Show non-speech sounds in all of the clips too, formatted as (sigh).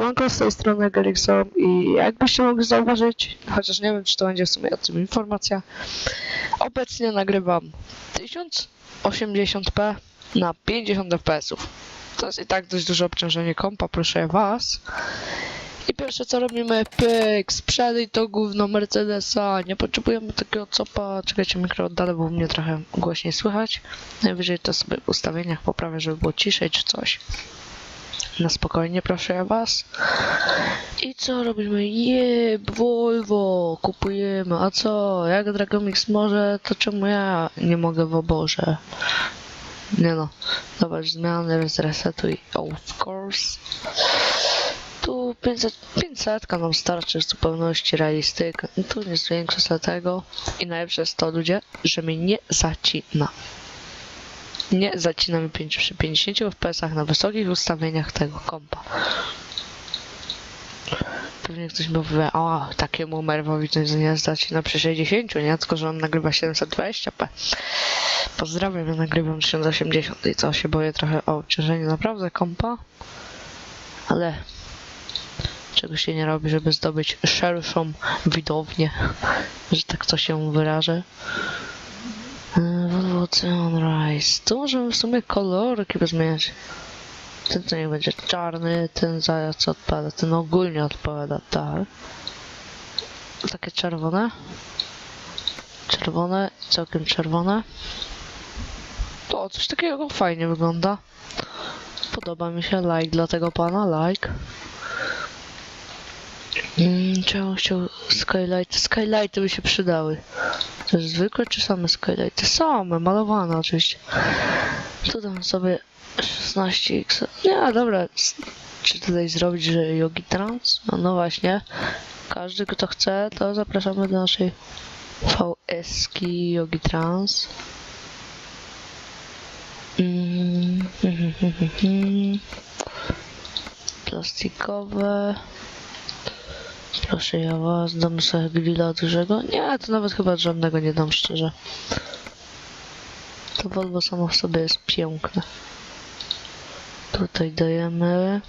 Siemanko, z tej strony Gerikson i jakbyście mogli zauważyć, chociaż nie wiem czy to będzie w sumie o tym informacja, obecnie nagrywam 1080p na 50 fps. To jest i tak dość duże obciążenie kompa, proszę was. I pierwsze co robimy, pyk, sprzedaj to gówno Mercedesa, nie potrzebujemy takiego copa, czekajcie mikro oddalę, bo mnie trochę głośniej słychać. Najwyżej to sobie w ustawieniach poprawię, żeby było ciszej czy coś. Na spokojnie, proszę was. I co robimy? Jeb, Volvo, kupujemy. A co? Jak Dragomix może, to czemu ja nie mogę w oborze? Nie no. Zobacz, zmiany, zresetuj. Of course. Tu 500, 500 nam starczy w zupełności realistyk. Tu nie zwiększę tego. I najlepsze jest to, ludzie, że mnie nie zacina. Nie zacina mi pięć- przy 50 fps na wysokich ustawieniach tego kompa. Pewnie ktoś powie, o, takiemu Merwowi to nie zacina przy 60, nie? Tylko, że on nagrywa 720p. Pozdrawiam, ja nagrywam 1080 i co, się boję trochę o obciążenie naprawdę kompa. Ale czego się nie robi, żeby zdobyć szerszą widownię, że tak to się wyrażę. E, Volvo Sunrise. Tu możemy w sumie kolorki pozmieniać. Ten to nie będzie czarny, ten za co odpada, ten ogólnie odpowiada, tak. Takie czerwone. Czerwone, całkiem czerwone. To coś takiego fajnie wygląda. Podoba mi się, like dla tego pana, like. Mm, czemu chciał skylight? Skylighty by się przydały. To jest zwykłe czy same skylighty? Same, malowane oczywiście. Tu dam sobie 16x. Nie, dobra. Czy tutaj zrobić, że Yogi Trans? No, no właśnie. Każdy, kto chce, to zapraszamy do naszej VS-ki Yogi Trans. Mm. (laughs) Plastikowe. Proszę ja was, dam sobie grilla dużego. Nie, to nawet chyba żadnego nie dam szczerze. To Volvo samo w sobie jest piękne. Tutaj dajemy.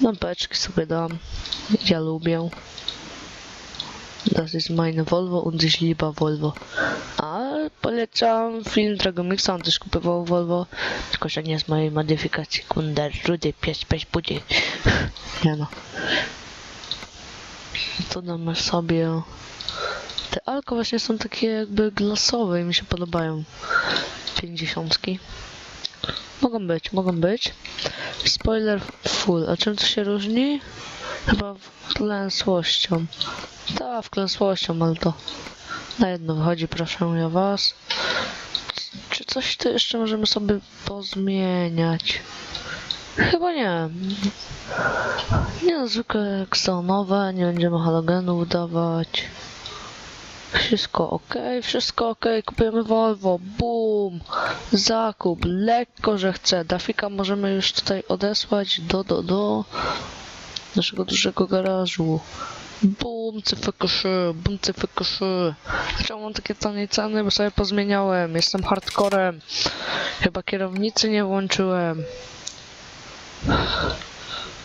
Lampeczki sobie dam. Ja lubię. Das ist meine Volvo und ich liebe Volvo. A polecam film Dragomixa, on też kupował Volvo. Tylko, że nie z mojej modyfikacji. Kunder, rudy, pies, pies, budzi. (laughs) Nie no. Tu damy sobie... Te alko właśnie są takie jakby glasowe i mi się podobają. Pięćdziesiątki. Mogą być, mogą być. Spoiler full. A czym to się różni? Chyba wklęsłością. Tak, wklęsłością, ale to na jedno wychodzi, proszę ja was. Czy coś tu jeszcze możemy sobie pozmieniać? Chyba nie. Nie no, zwykle kseonowe, nie będziemy halogenów dawać. Wszystko ok, wszystko ok, kupujemy Volvo, boom, zakup, lekko, że chce. Dafika możemy już tutaj odesłać do, do, do naszego dużego garażu. Bum, cyfykuszy, bum, cyfykuszy. Dlaczego mam takie tanie ceny? Bo sobie pozmieniałem. Jestem hardcorem. Chyba kierownicy nie włączyłem.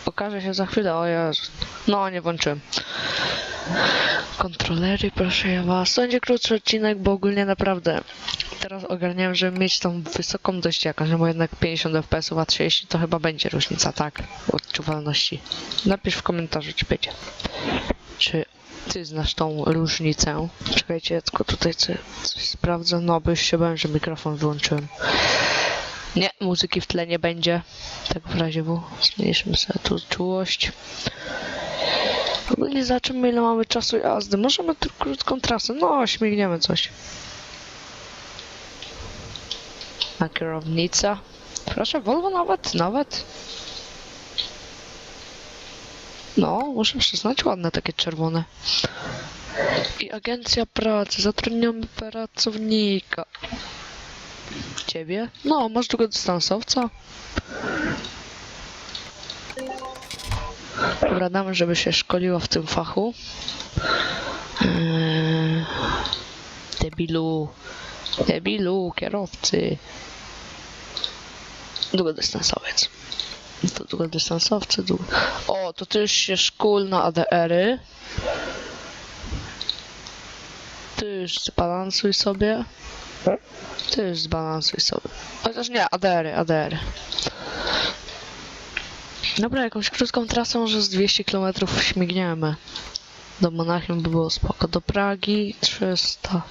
Okaże się za chwilę, o Jezu. No, nie włączyłem. Kontrolery, proszę ja was. Będzie krótszy odcinek, bo ogólnie naprawdę teraz ogarniałem, żeby mieć tą wysoką dość jakość, no bo jednak 50 fps, a 30 to chyba będzie różnica, tak? Odczuwalności. Napisz w komentarzu, czy będzie. Czy ty znasz tą różnicę? Czekajcie, ja tylko tutaj coś, sprawdzę. No, bo już się bałem, że mikrofon wyłączyłem. Nie, muzyki w tle nie będzie. Tak w razie W. Zmniejszymy sobie tu czułość. Ogólnie zobaczymy ile mamy czasu jazdy. Możemy tu krótką trasę. No, śmigniemy coś. A kierownica. Proszę, Volvo nawet, nawet. No, muszę przyznać, ładne takie czerwone. I agencja pracy, zatrudniamy pracownika. Ciebie? No, masz długodystansowca. Dobra, damy, żeby się szkoliła w tym fachu. Eee, debilu. Debilu, kierowcy. Długodystansowiec. To długodystansowcy, długo... O, to ty już się szkól na ADR-y. Ty już zbalansuj sobie. Ty już zbalansuj sobie. Chociaż nie, ADR-y, ADR-y. Dobra, jakąś krótką trasą, że z 200 km śmigniemy. Do Monachium by było spoko. Do Pragi 300.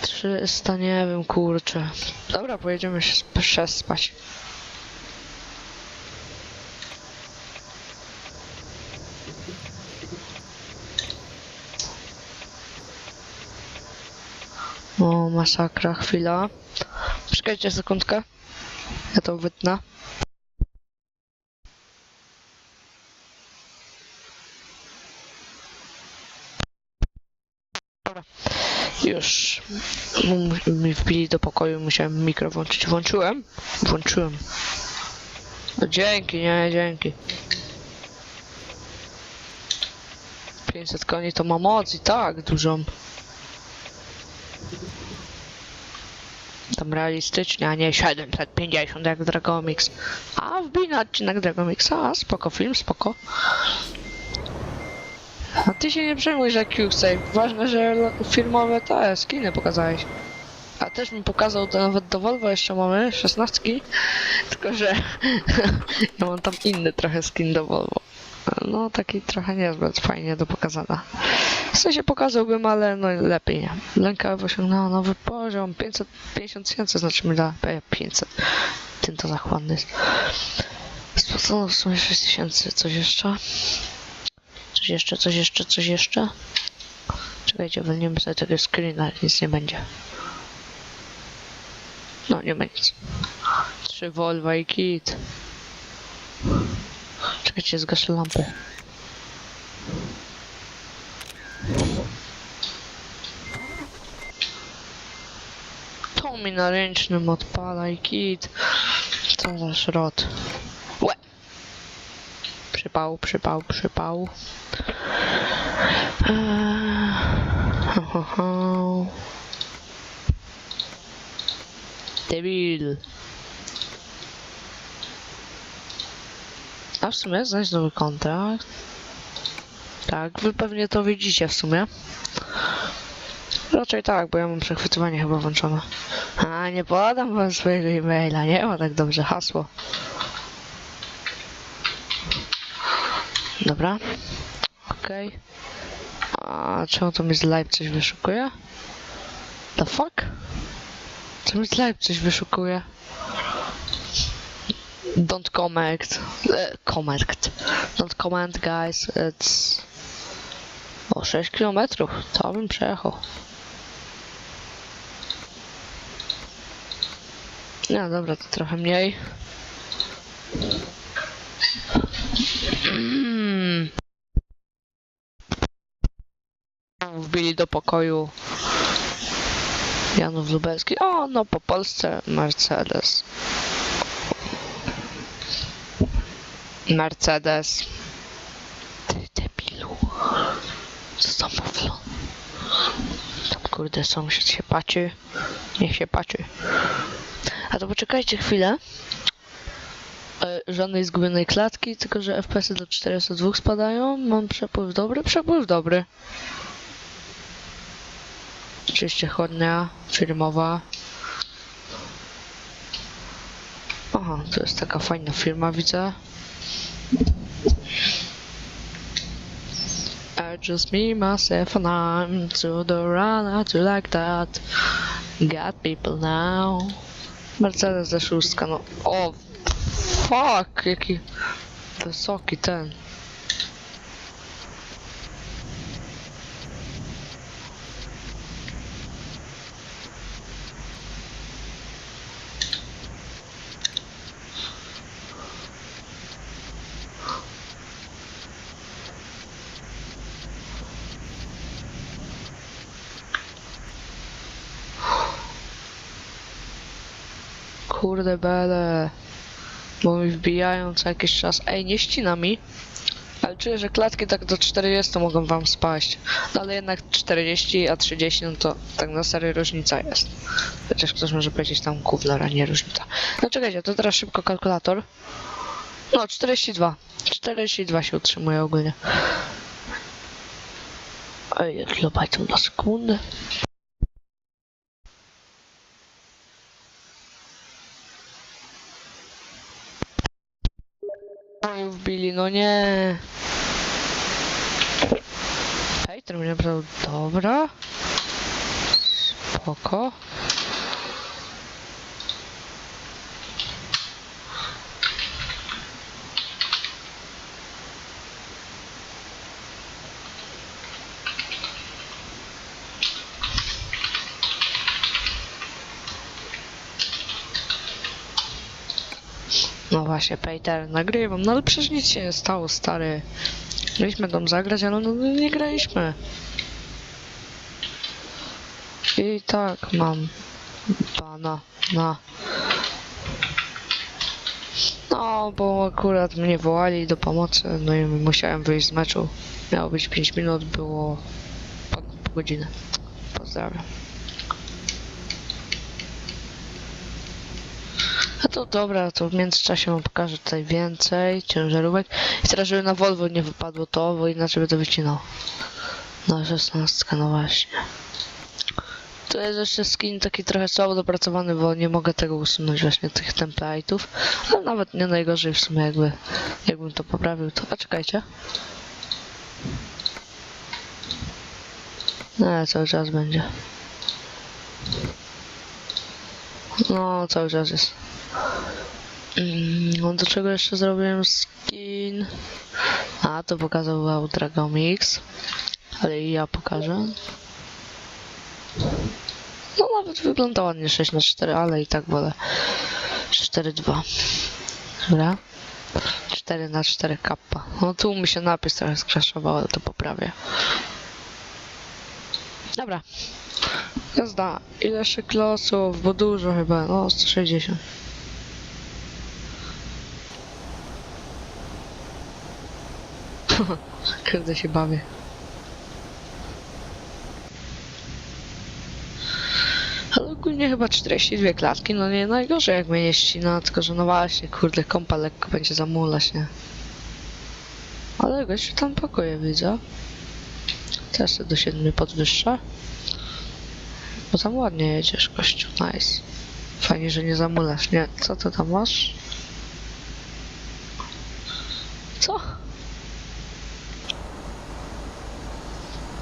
300, nie wiem, kurczę. Dobra, pojedziemy się sp- przespać. O, masakra, chwila. Czekajcie sekundkę. Ja to wytnę. Dobra. Już. Mi wbili do pokoju, musiałem mikro włączyć. Włączyłem? Włączyłem. No dzięki, nie, dzięki. 500 koni to ma moc i tak dużą. Tam realistycznie, a nie 750 jak Dragomix. A wbij na odcinek Dragomixa, a spoko film, spoko. A ty się nie przejmuj, że QSave. Ważne, że firmowe te skiny pokazałeś. A też mi pokazał to nawet do Volvo jeszcze mamy, 16. Tylko, że (laughs) ja mam tam inny trochę skin do Volvo. No taki trochę niezbyt fajnie do pokazania. W sensie pokazałbym, ale no lepiej nie. Lęka osiągnęła nowy poziom, 550 tysięcy, znaczy mi da e, 500. Tym to zachłanny jest. Spłacono w sumie 6 tysięcy, coś jeszcze? Coś jeszcze, coś jeszcze, coś jeszcze? Czekajcie, weźmiemy sobie tego screena, nic nie będzie. No, nie nic. Trzy Volvo i kit. Czekajcie, zgaszę lampę. To mi na ręcznym odpala i kit. Co za szrot. Łe. Przypał, przypał, przypał. Eee, ho, ho, ho. Debil. A w sumie znajdź nowy kontrakt. Tak, wy pewnie to widzicie w sumie. Raczej tak, bo ja mam przechwytywanie chyba włączone. A, nie podam wam swojego e-maila, nie ma tak dobrze hasło. Dobra. Okej. A czemu to mi z live coś wyszukuje? The fuck? Co mi z live coś wyszukuje? Don't comment. E, comment. Don't comment, guys. It's... O, 6 km. To bym przejechał. No dobra, to trochę mniej. Mm. Wbili do pokoju Janów Lubelski. O, no po Polsce Mercedes. Mercedes. Ty debilu. Co za muflon? Tam kurde sąsiad się patrzy. Niech się patrzy. A to poczekajcie chwilę. E, żadnej zgubionej klatki, tylko że FPS-y do 402 spadają. Mam przepływ dobry, przepływ dobry. Oczywiście chodnia firmowa. Aha, to jest taka fajna firma, widzę. I just me, myself and I'm to the run, to like that. Got people now. Mercedes ze szóstka, no. O, oh, fuck, jaki wysoki ten. Kurde. Bo mi wbijają co jakiś czas. Ej, nie ścina mi. Ale czuję, że klatki tak do 40 mogą wam spaść. No ale jednak 40, a 30, no to tak na serio różnica jest. Chociaż ktoś może powiedzieć tam kufler, a nie różnica. No czekajcie, to teraz szybko kalkulator. No, 42. 42 się utrzymuje ogólnie. Ej, kilobajtów na sekundę. No wbili, no nie. Hejter mnie brał, dobra. Spoko. No właśnie, Peter, nagrywam, no ale przecież nic się nie stało, stary. Mieliśmy tam zagrać, ale no nie graliśmy. I tak mam pana na. No, bo akurat mnie wołali do pomocy, no i musiałem wyjść z meczu. Miało być 5 minut, było ponad pół godziny. Pozdrawiam. A to dobra, to w międzyczasie wam pokażę tutaj więcej ciężarówek. I teraz, żeby na Volvo nie wypadło to, bo inaczej by to wycinał. No 16, no właśnie. Tu jest jeszcze skin taki trochę słabo dopracowany, bo nie mogę tego usunąć właśnie tych template'ów. Ale nawet nie najgorzej w sumie jakby, jakbym to poprawił to. A czekajcie. Nie, cały czas będzie. No, cały czas jest. No do czego jeszcze zrobiłem skin? A, to pokazał wow, Dragon Mix. Ale i ja pokażę. No nawet wygląda ładnie 6 na 4 ale i tak wolę 4-2. Dobra. 4 na 4 kappa. No tu mi się napis trochę skraszował, ale to poprawię. Dobra. Jazda. Ile jeszcze klosów? Bo dużo chyba. No 160. (laughs) Kurde się bawię. Ale ogólnie chyba 42 klatki, no nie najgorzej jak mnie nie ścina, tylko że no właśnie, kurde, kompa lekko będzie zamulać, nie? Ale gościu tam pakuje, widzę. Teraz do 7 podwyższa. Bo tam ładnie jedziesz, gościu, nice. Fajnie, że nie zamulasz, nie? Co ty tam masz? Co?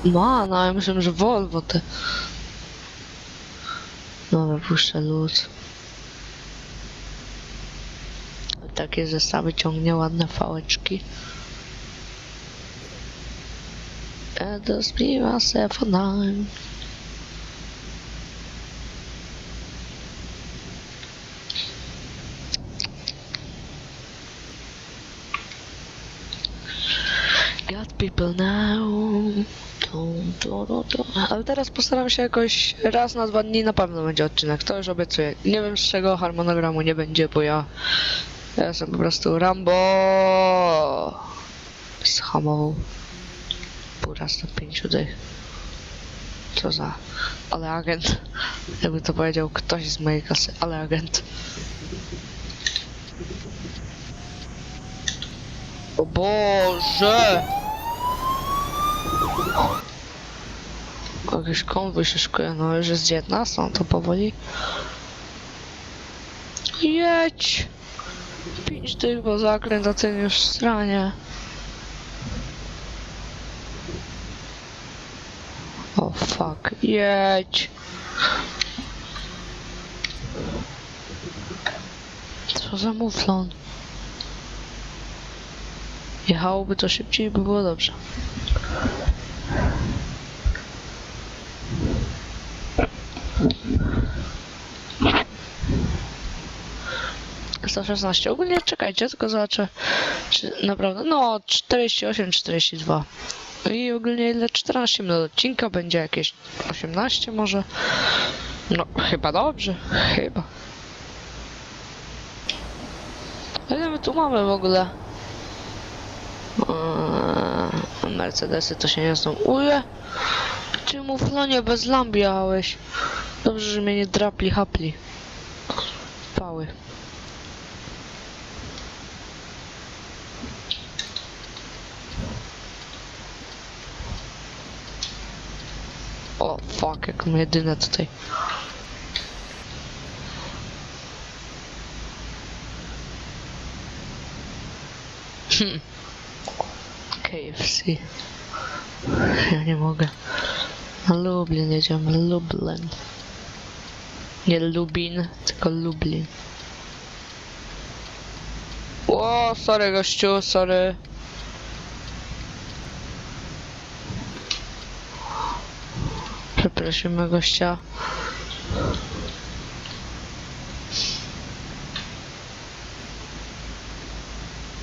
Ma, no ja myślałem, że Volvo te. Dobra, puszczę luz. Takie zestawy ciągnie ładne fałeczki. And just be myself for nine. Dum, dum, dum, dum. Ale teraz postaram się jakoś raz na dwa dni na pewno będzie odcinek, to już obiecuję. Nie wiem z czego harmonogramu nie będzie, bo ja, ja jestem po prostu Rambo. Schamował. Pół raz na pięciu dych. Co za... Ale agent. Jakby to powiedział ktoś z mojej kasy, ale agent. O Boże! Jakiś konwój się szykuje, no już jest 19, no to powoli. Jedź! Pięć tych, bo zakręt, a ten już stranie. O fuck, jedź! Co za muflon? Jechałoby to szybciej, by było dobrze. Sto szesnaście. Ogólnie czekajcie, tylko zobaczę, czy naprawdę. No, 48, 42. I ogólnie ile 14 minut odcinka będzie jakieś 18 może. No, chyba dobrze. Chyba. Ile my tu mamy w ogóle? Eee, Mercedesy to się nie są. Uje! Ty muflonie bez lamp jechałeś. Dobrze, że mnie nie drapli hapli. Pały. O, fuck, jak my jedyne tutaj. Hmm. KFC. Ja nie mogę. Lublin jedziemy, Lublin. Nie Lubin, tylko Lublin. O, sorry gościu, sorry. Przeprosimy gościa.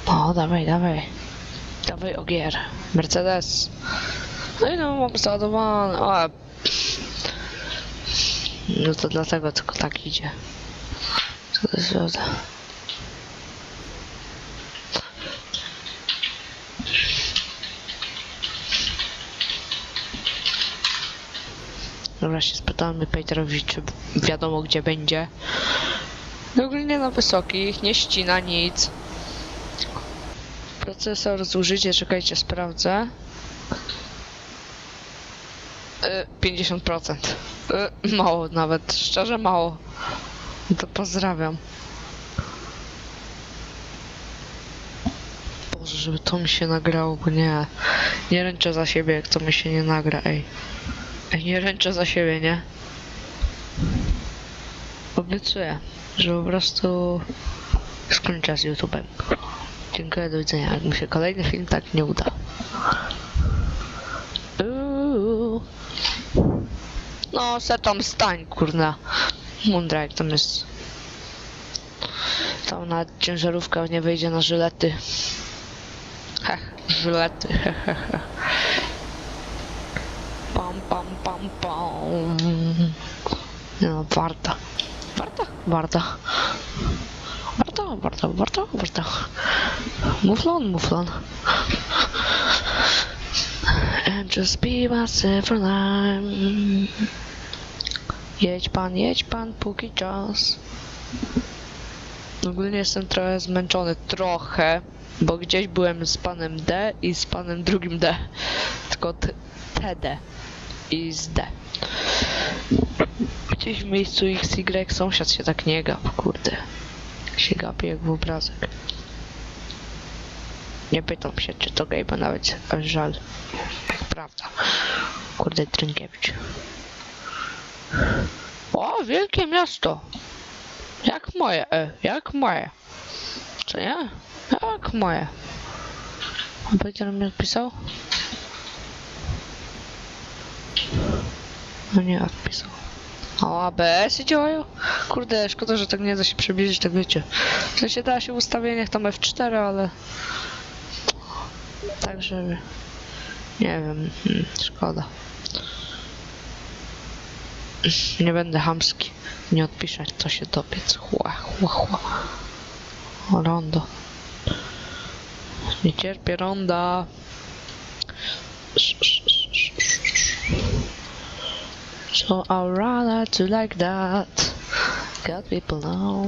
O, dawaj, dawaj. Dawaj ogier. Mercedes. No i no, mam załadowany. O, no to dlatego tylko tak idzie. Co to jest woda? Dobra, się spytamy Peterowi, czy wiadomo gdzie będzie. No Ogólnie na wysokich, nie ścina nic. Procesor zużycie, czekajcie, sprawdzę. Y, 50%. Y, Mało nawet, szczerze mało. To pozdrawiam. Boże, żeby to mi się nagrało, bo nie. Nie ręczę za siebie, jak to mi się nie nagra, ej. Ej, nie ręczę za siebie, nie? Obiecuję, że po prostu skończę z YouTube'em. Dziękuję, do widzenia. Jak mi się kolejny film tak nie uda. No, se tam stań, kurna. Mądra jak tam jest. Tam na ciężarówka nie wyjdzie na żylety. Heh, żylety, he, he, he. Pam, pam, pam, pam. No, warta. Warta? Warta. Warta, warta, warta, warta. Muflon, muflon. And just be myself life. Jedź pan, jedź pan, póki czas. Ogólnie jestem trochę zmęczony, trochę, bo gdzieś byłem z panem D i z panem drugim D. Tylko TD i z D. Gdzieś w miejscu XY sąsiad się tak nie gap, kurde. Się gapi jak w obrazek. Nie pytam się, czy to gej, bo nawet żal. Prawda. Kurde, Trynkiewicz. O, wielkie miasto. Jak moje, e, jak moje. Co nie? Jak moje. A Peter mi odpisał? No nie odpisał. O, ABS-y działają? Kurde, szkoda, że tak nie da się przybliżyć, tak wiecie. W sensie da się w ustawieniach tam F4, ale... Także... Nie wiem, hmm, szkoda. Nie będę hamski. Nie odpiszę, co się dobiec. Chła, chła, chła. Rondo. Nie cierpię ronda. So I'd rather to like that. Got people now.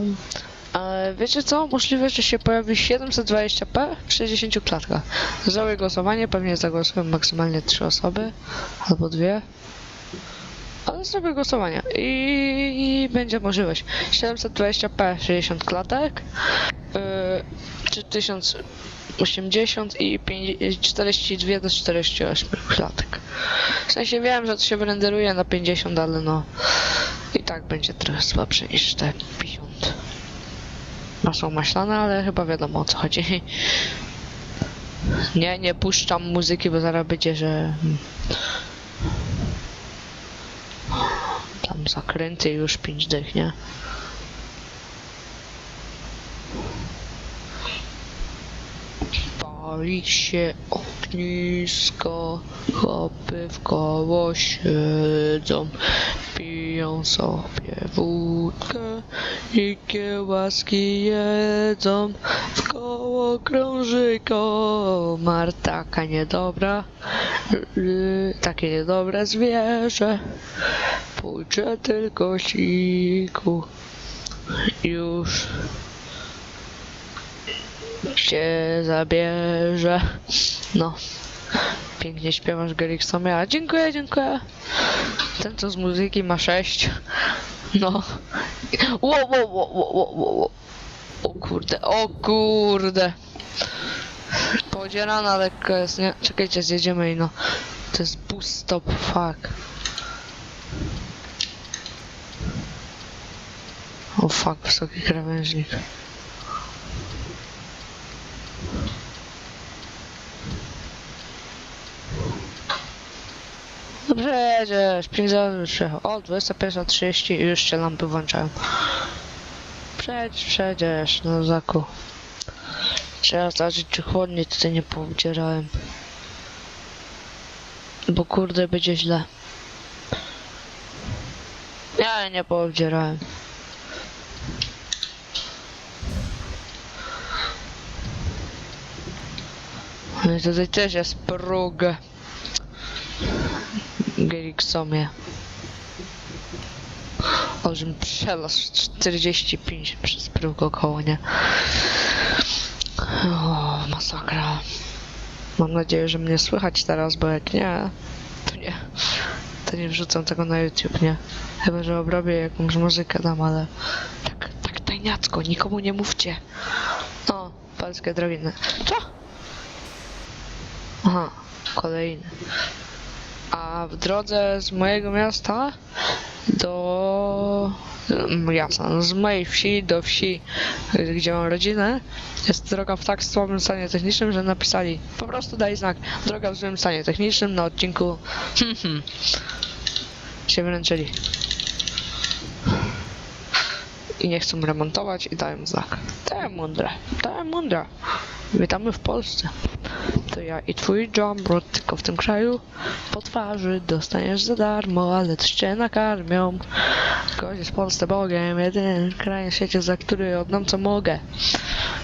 Ale wiecie co? Możliwe, że się pojawi 720p w 60 klatkach. Zrobię głosowanie, pewnie zagłosują maksymalnie 3 osoby albo dwie. Ale zrobię głosowanie i, i będzie możliwość 720p 60 klatek, yy, 3080 i 5, 42 do 48 klatek. W sensie wiem, że to się renderuje na 50, ale no i tak będzie trochę słabsze niż te 50. Masło maślane, ale chyba wiadomo o co chodzi. Nie, nie puszczam muzyki, bo zaraz będzie, że tam zakręty już 5 dych, nie? Pali się ognisko, chłopy w koło siedzą, piją sobie wódkę i kiełaski jedzą, w koło krąży koło, Martaka niedobra, yy, takie niedobre zwierzę, pójdzie tylko siku, już się zabierze. No, pięknie śpiewasz Geriksonie, a dziękuję, dziękuję. Ten co z muzyki ma 6. No. Ło, ło, ło, ło, ło. O kurde, o kurde. Podzierana lekko jest, nie? Czekajcie, zjedziemy i no. To jest boost stop, fuck. O fuck, wysoki krawężnik. Dobrze jedziesz, 5 razy przyjechał. O, 21.30 i już się lampy włączają. Przejdź, przejdziesz, no zaku. Trzeba zobaczyć, czy chłodnie tutaj nie poudzierałem. Bo kurde, będzie źle. Ja nie poudzierałem. No i tutaj też jest próg. Gerixomie. Olżem przelazł 45 przez próg około, nie? O, masakra. Mam nadzieję, że mnie słychać teraz, bo jak nie, to nie. To nie wrzucam tego na YouTube, nie? Chyba, że obrobię jakąś muzykę dam, ale tak, tak tajniacko, nikomu nie mówcie. O, polskie drabiny. Co? Aha, kolejny. A w drodze z mojego miasta do... mm, Jasno, no z mojej wsi do wsi, gdzie mam rodzinę, jest droga w tak słabym stanie technicznym, że napisali po prostu daj znak droga w złym stanie technicznym na odcinku hmm, hmm. się wręczyli. I nie chcą remontować i dają znak. To mądre, to mądre. Witamy w Polsce. To ja i twój Jumbrot, tylko w tym kraju po twarzy dostaniesz za darmo, ale też cię nakarmią. Gość jest Polsce Bogiem, jedyny kraj na świecie, za który oddam co mogę.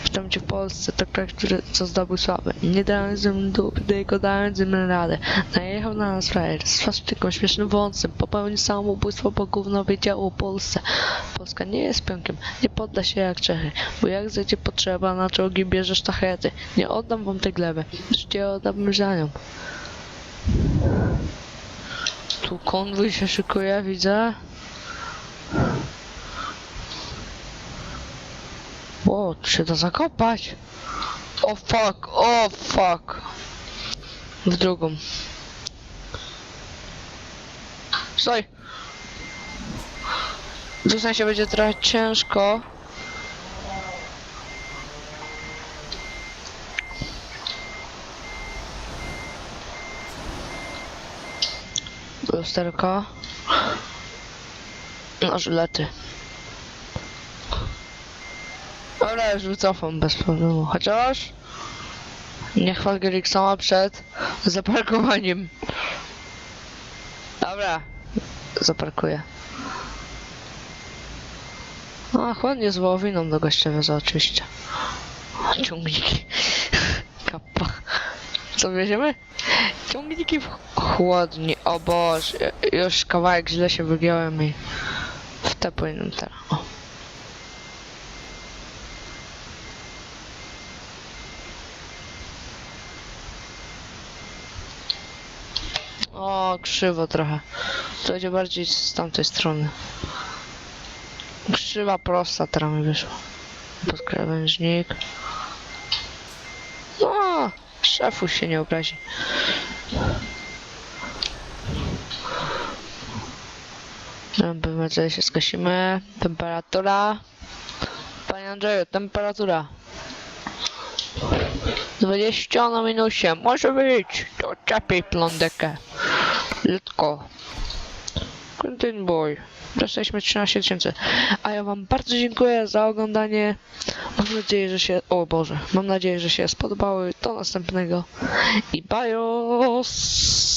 Witam cię w Polsce, to kraj, który co zdobył sławę. Nie dałem z nim dupy, tylko dałem radę. Najechał na nas frajer, z swastyką, śmiesznym wąsem, popełnił samobójstwo, bo gówno wiedział o Polsce. Polska nie jest pionkiem, nie podda się jak Czechy, bo jak zejdzie potrzeba, na czołgi bierzesz tachety. Nie oddam wam tej gleby, życie oddam za nią. Tu konwój się szykuje, widzę. O, tu się zakopać. O fuck, o fuck. W drugą. Stoj. W sensie będzie trochę ciężko. Lusterko. No, żylety. Dobra, już wycofam bez problemu. Chociaż... Nie chwal Geriksona przed zaparkowaniem. Dobra. Zaparkuję. A, chłodnie z wołowiną do gościa wiozę oczywiście. Ciągniki. Kappa. Co wieziemy? Ciągniki w chłodni. O Boże, już kawałek źle się wygiąłem i w te powinienem teraz. O. O, krzywo trochę. To będzie bardziej z tamtej strony. Krzywa prosta teraz mi wyszła. Pod krawężnik. No, szefu się nie obrazi. Dobra, tutaj się skosimy. Temperatura. Panie Andrzeju, temperatura. 20 na minusie, może być. To czepiej plondekę. Letko. Kontynuuj. Dostaliśmy 13 tysięcy. A ja wam bardzo dziękuję za oglądanie. Mam nadzieję, że się... O Boże. Mam nadzieję, że się spodobały. Do następnego. I bajos.